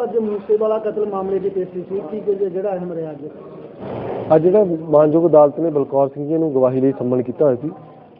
ਸਾਹਿਬ ਅੱਜ ਮੂਸੇ ਵਾਲਾ ਕਤਲ ਮਾਮਲੇ ਦੀ ਪੇਸ਼ੀ ਸੀ। ਕੀ ਕੁਝ ਜਿਹੜਾ ਅਹਿਮ ਰਿਹਾ ਅੱਜ? ਅੱਜ ਜਿਹੜਾ ਮਾਨਯੋਗ ਅਦਾਲਤ ਨੇ ਬਲਕੌਰ ਸਿੰਘ ਜੀ ਨੂੰ ਗਵਾਹੀ ਲਈ ਸੰਮਨ ਕੀਤਾ ਹੋਇਆ ਸੀ।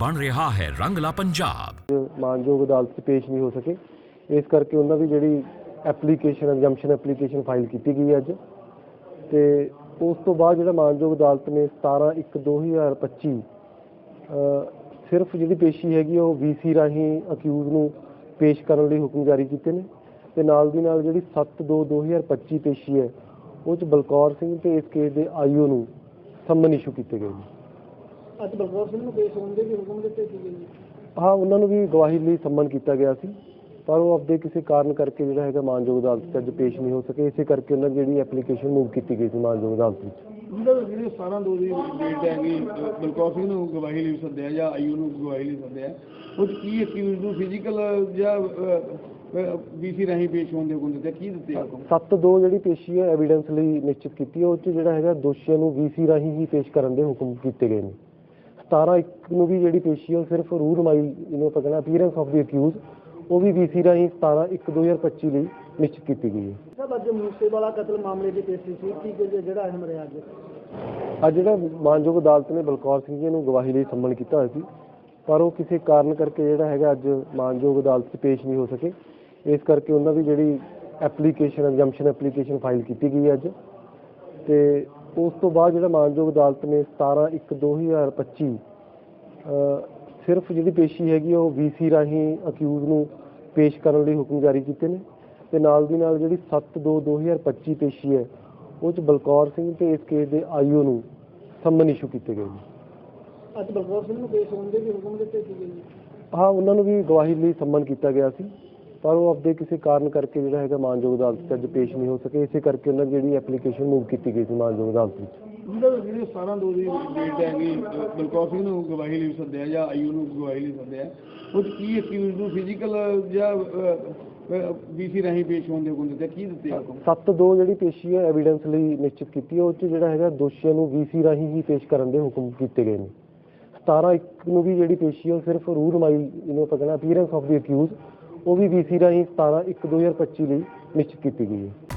ਬਣ ਰਿਹਾ ਹੈ ਰੰਗਲਾ ਪੰਜਾਬ। ਮਾਨਯੋਗ ਅਦਾਲਤ 'ਚ ਪੇਸ਼ ਨਹੀਂ ਹੋ ਸਕੇ। ਇਸ ਕਰਕੇ ਉਹਨਾਂ ਦੀ ਜਿਹੜੀ ਐਪਲੀਕੇਸ਼ਨ ਐਗਜ਼ੈਂਪਸ਼ਨ ਐਪਲੀਕੇਸ਼ਨ ਫਾਈਲ ਕੀਤੀ ਗਈ ਅੱਜ। ਤੇ ਉਸ ਤੋਂ ਬਾਅਦ ਜਿਹੜਾ ਮਾਨਯੋਗ ਅਦਾਲਤ ਨੇ 17 1 2025 ਅ, ਸਿਰਫ ਜਿਹੜੀ ਪੇਸ਼ੀ ਹੈਗੀ ਉਹ ਵੀਸੀ ਰਾਹੀਂ ਅਕਿਊਜ਼ ਨੂੰ ਪੇਸ਼ ਕਰਨ ਲਈ ਹੁਕਮ ਜਾਰੀ ਕੀਤੇ ਨੇ। ਤੇ ਨਾਲ ਦੀ ਨਾਲ ਜਿਹੜੀ 7 2 2025 ਪੇਸ਼ੀ ਹੈ ਉਹ ਚ ਬਲਕੌਰ ਸਿੰਘ ਤੇ ਇਸ ਕੇਸ ਦੇ ਆਈਓ ਨੂੰ ਸੰਮਨ ਇਸ਼ੂ ਕੀਤੇ ਗਏ ਨੇ। ਅੱਜ ਬਲਕੌਰ ਸਿੰਘ ਨੂੰ ਪੇਸ਼ ਹੋਣ ਦੇ ਵੀ ਹੁਕਮ ਦਿੱਤੇ ਸੀਗੇ ਜੀ? ਹਾਂ ਉਹਨਾਂ ਨੂੰ ਵੀ ਗਵਾਹੀ ਲਈ ਸੰਮਨ ਕੀਤਾ ਗਿਆ ਸੀ ਪਰ ਉਹ ਆਪਦੇ ਕਿਸੇ ਕਾਰਨ ਕਰਕੇ ਜਿਹੜਾ ਹੈਗਾ ਮਾਨਯੋਗ ਅਦਾਲਤ 'ਚ ਅੱਜ ਪੇਸ਼ ਨਹੀਂ ਹੋ ਸਕੇ ਇਸੇ ਕਰਕੇ ਉਹਨਾਂ ਦੀ ਜਿਹੜੀ ਐਪਲੀਕੇਸ਼ਨ ਮੂਵ ਕੀਤੀ ਗਈ ਸੀ ਮਾਨਯੋਗ ਅਦਾਲਤ ਵਿੱਚ। ਉਹਦਾ ਜਿਹੜੀ 17 ਦੋ ਦੀ ਡੇਟ ਹੈਗੀ ਬਲਕੌਰ ਸਿੰਘ ਨੂੰ ਗਵਾਹੀ ਲਈ ਸੱਦਿਆ ਜਾਂ ਆਯੂ ਨੂੰ ਗਵਾਹੀ ਲਈ ਸੱਦਿਆ? ਉਹ 'ਚ ਕੀ ਅਕਿਊਜ਼ ਨੂੰ ਫਿਜ਼ੀਕਲ ਜਾਂ ਬੀਸੀ ਰਾਹੀਂ ਪੇਸ਼ ਹੋਣ ਦੇ ਹੁਕਮ ਦਿੱਤੇ? ਕੀ ਦਿੱਤੇ ਹੁਕਮ? 7-2 ਜਿਹੜੀ ਪੇਸ਼ੀ ਹੈ ਐਵੀਡੈਂਸ ਲਈ ਨਿਸ਼ਚਿਤ ਕੀਤੀ ਹੈ ਉਹ 'ਚ ਜਿਹੜਾ ਹੈਗਾ ਦੋਸ਼ੀਆਂ ਨੂੰ ਵੀਸੀ ਰਾਹੀਂ ਹੀ ਪੇਸ਼ ਕਰਨ ਦੇ ਹੁਕਮ ਕੀਤੇ ਗਏ ਨੇ। 17-1 ਨੂੰ ਵੀ ਜਿਹੜੀ ਪੇਸ਼ੀ ਉਹ ਸਿਰਫ ਰੂਹ ਰਮਾਈ ਜਿਹਨੂੰ ਆਪਾਂ ਕਹਿੰਦੇ ਅਪੀਅਰੈਂਸ ਆਫ ਦੀ ਅਕਿਊਜ਼ ਉਹ ਵੀ ਵੀਸੀ ਰਾਹੀਂ 17-1-2025 ਲਈ ਨਿਸ਼ਚਿਤ ਕੀਤੀ ਗਈ ਹੈ। ਸਾਹਿਬ ਅੱਜ ਮੂਸੇ ਵਾਲਾ ਕਤਲ ਮਾਮਲੇ ਦੀ ਪੇਸ਼ੀ ਸੀ। ਕੀ ਕੁਝ ਜਿਹੜਾ ਅਹਿਮ ਰਿਹਾ ਅੱਜ? ਅੱਜ ਜਿਹੜਾ ਮਾਨਯੋਗ ਅਦਾਲਤ ਨੇ ਬਲਕੌਰ ਸਿੰਘ ਜੀ ਨੂੰ ਗਵਾਹੀ ਲਈ ਸੰਮਨ ਕੀਤਾ ਹੋਇਆ ਸੀ ਪਰ ਉਹ ਕਿਸੇ ਕਾਰਨ ਕਰਕੇ ਜਿਹੜਾ ਹੈਗਾ ਅੱਜ ਮਾਨਯੋਗ ਅਦਾਲਤ 'ਚ ਪੇਸ਼ ਨਹੀਂ ਹੋ ਸਕੇ। ਇਸ ਕਰਕੇ ਉਹਨਾਂ ਦੀ ਜਿਹੜੀ ਐਪਲੀਕੇਸ਼ਨ ਐਗਜ਼ੈਂਪਸ਼ਨ ਐਪਲੀਕੇਸ਼ਨ ਫਾਈਲ ਕੀਤੀ ਗਈ ਹੈ ਅੱਜ। ਤੇ ਉਸ ਤੋਂ ਬਾਅਦ ਜਿਹੜਾ ਮਾਨਯੋਗ ਅਦਾਲਤ ਨੇ 17 1 2025 ਅ, ਸਿਰਫ ਜਿਹੜੀ ਪੇਸ਼ੀ ਹੈਗੀ ਉਹ ਵੀਸੀ ਰਾਹੀਂ ਅਕਿਊਜ਼ ਨੂੰ ਪੇਸ਼ ਕਰਨ ਲਈ ਹੁਕਮ ਜਾਰੀ ਕੀਤੇ ਨੇ ਤੇ ਨਾਲ ਦੀ ਨਾਲ ਜਿਹੜੀ 7 2 2025 ਪੇਸ਼ੀ ਹੈ ਉਹ ਚ ਬਲਕੌਰ ਸਿੰਘ ਤੇ ਇਸ ਕੇਸ ਦੇ ਆਈਓ ਨੂੰ ਸੰਮਨ ਇਸ਼ੂ ਕੀਤੇ ਗਏ ਨੇ। ਅੱਜ ਬਲਕੌਰ ਸਿੰਘ ਨੂੰ ਪੇਸ਼ ਹੋਣ ਦੇ ਹੁਕਮ ਦਿੱਤੇ ਜੀ। ਹਾਂ ਉਹਨਾਂ ਨੂੰ ਵੀ ਗਵਾਹੀ ਲਈ ਸੰਮਨ ਕੀਤਾ ਗਿਆ ਸੀ। ਪਰ ਉਹ ਆਪਦੇ ਕਿਸੇ ਕਾਰਨ ਕਰਕੇ ਜਿਹੜਾ ਹੈਗਾ ਮਾਨਯੋਗ ਅਦਾਲਤ 'ਚ ਅੱਜ ਪੇਸ਼ ਨਹੀਂ ਹੋ ਸਕੇ ਇਸੇ ਕਰਕੇ ਉਹਨਾਂ ਦੀ ਜਿਹੜੀ ਐਪਲੀਕੇਸ਼ਨ ਮੂਵ ਕੀਤੀ ਗਈ ਸੀ ਮਾਨਯੋਗ ਅਦਾਲਤ ਵਿੱਚ। ਉਹਦਾ ਜਿਹੜੀ 17 ਦੋ ਦੀ ਡੇਟ ਹੈਗੀ ਬਲਕੌਰ ਸਿੰਘ ਨੂੰ ਗਵਾਹੀ ਲਈ ਸੱਦਿਆ ਜਾਂ ਆਯੂ ਨੂੰ ਗਵਾਹੀ ਲਈ ਸੱਦਿਆ ਉਹ ਕੀ ਅਕਿਊਜ਼ ਨੂੰ ਫਿਜ਼ੀਕਲ ਜਾਂ ਬੀਸੀ ਰਾਹੀਂ ਪੇਸ਼ ਹੋਣ ਦੇ ਹੁਕਮ ਦਿੱਤੇ? ਕੀ ਦਿੱਤੇ ਹੁਕਮ? 7-2 ਜਿਹੜੀ ਪੇਸ਼ੀ ਹੈ ਐਵੀਡੈਂਸ ਲਈ ਨਿਸ਼ਚਿਤ ਕੀਤੀ ਹੈ ਉਹ 'ਚ ਜਿਹੜਾ ਹੈਗਾ ਦੋਸ਼ੀਆਂ ਨੂੰ ਵੀਸੀ ਰਾਹੀਂ ਹੀ ਪੇਸ਼ ਕਰਨ ਦੇ ਹੁਕਮ ਕੀਤੇ ਗਏ ਨੇ। 17-1 ਨੂੰ ਵੀ ਜਿਹੜੀ ਪੇਸ਼ੀ ਹੈ ਉਹ ਸਿਰਫ ਰੂਹ ਰਮਾਈ ਜਿਹਨੂੰ ਆਪਾਂ ਕਹਿੰਦੇ ਅਪੀਅਰੈਂਸ ਆਫ ਦੀ ਅਕਿਊਜ਼ ਉਹ ਵੀ ਵੀਸੀ ਰਾਹੀਂ 17-1-2025 ਲਈ ਨਿਸ਼ਚਿਤ ਕੀਤੀ ਗਈ ਹੈ।